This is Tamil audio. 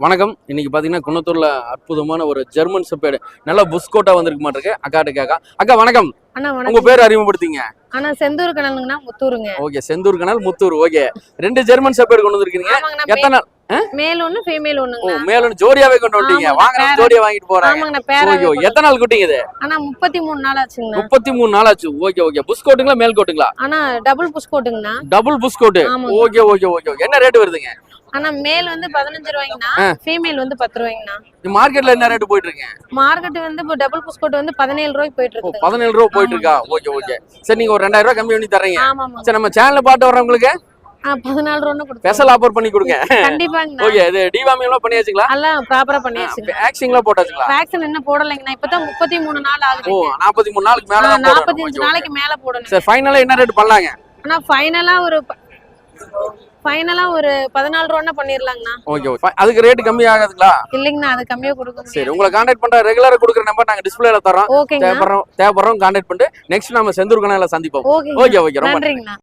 வணக்கம். இன்னைக்கு பாத்தீங்கன்னா குன்னத்தூர்ல அற்புதமான ஒரு ஜெர்மன் செப்பேடு நல்ல புஸ்கோட்டா வந்திருக்கு மாட்டிருக்கு. அக்காட்ட கேக்கா அக்கா வணக்கம். அண்ணா உங்க பேர் அறிமுகப்படுத்திங்க. அண்ணா செந்தூர் கணலுங்கண்ணா முத்தூருங்க. ஓகே செந்தூர் கனல் முத்தூர். ஓகே. ரெண்டு ஜெர்மன் செப்பேடு கொண்டு வந்திருக்கீங்க. எத்தனை மேல் ஒண்ணு ஃபீமேல் ஓ ஒண்ணுங்கண்ணா மேலும் ஜோடியாவே கொண்டு வந்துட்டீங்க. ஆமாங்க, வாங்க ஜோடியா வாங்கிட்டு போறாங்க. ஆமாங்கண்ணா பேரா ஓகே எத்தனை நாள் குட்டிங்க இது? முப்பத்தி மூணு நாள் ஆச்சுங்கண்ணா முப்பத்தி மூணு நாள் ஆச்சு ஓகே ஓகே. புஷ் கோட்டுங்களா மேல் கோட்டுங்களா? அண்ணா டபுள் புஷ் கோட்டுங்கண்ணா. டபுள் புஷ் ஆமாங்க ஓகே ஓகே ஓகே ஓகே. என்ன ரேட் வருதுங்க? அண்ணா மேல் வந்து பதினஞ்சு ரூபாய்ங்கண்ணா ஃபீமேல் வந்து பத்து ரூபாய்ங்கண்ணா. மார்க்கெட்ல என்ன ரேட் போயிட்டு இருக்கு? மார்க்கெட் வந்து இப்போ டபுள் புஷ் கோட் வந்து பதினேழு ரூபாய்க்கு போயிட்டு ஓ இருக்குது பதினேழு ரூபா போயிட்டு இருக்கா? Okay okay. சரி நீங்க ஒரு ரெண்டாயிரம் ரூபாய் கம்மி பண்ணி ஆமா சரி நம்ம சேனல்ல பாட்டு வர்றவங்களுக்கு பதினாலு ரூபா கொடுத்து ஸ்பெஷல் ஆஃபர் பண்ணி கொடுங்க. கண்டிப்பாங்கண்ணா. ஓகே இது டிவாமி எல்லாம் பண்ணியாச்சுங்களா? எல்லாம் ப்ராப்பரா பண்ணியாச்சுங்க. ஆக்சிங்லாம் போட்டாச்சுங்களா? வேக்சின் என்ன போடலைங்கண்ணா. இப்பதான் முப்பத்தி மூணு நாள் ஓ ஆகுது நாற்பத்தி மூணு நாளுக்கு மேல தான் நாற்பத்தி போடணும். அஞ்சு Okay, okay. நாளைக்கு மேல போடணும். சரி ஃபைனலா என்ன ரேட் பண்ணலாங்க? ஆனா ஃபைனலா ஒரு ஃபைனலா ஒரு பதினாலு ரூபா பண்ணிடலாங்கண்ணா ஓகே ஓகே அதுக்கு ரேட் கம்மி ஆகாதுங்களா? இல்லைங்கண்ணா அது கம்மியா கொடுக்க சரி உங்களை கான்டாக்ட் பண்ற ரெகுலரா கொடுக்குற நம்பர் நாங்க டிஸ்பிளேல தரோம் தேவைப்படுறோம் தேவைப்படுறோம் கான்டாக்ட் பண்ணிட்டு நெக்ஸ்ட் நம்ம செந்தூர் கனால சந்திப்போம். ஓகே ஓகே ஓகே ரொம்ப நன்றிங்கண்ணா.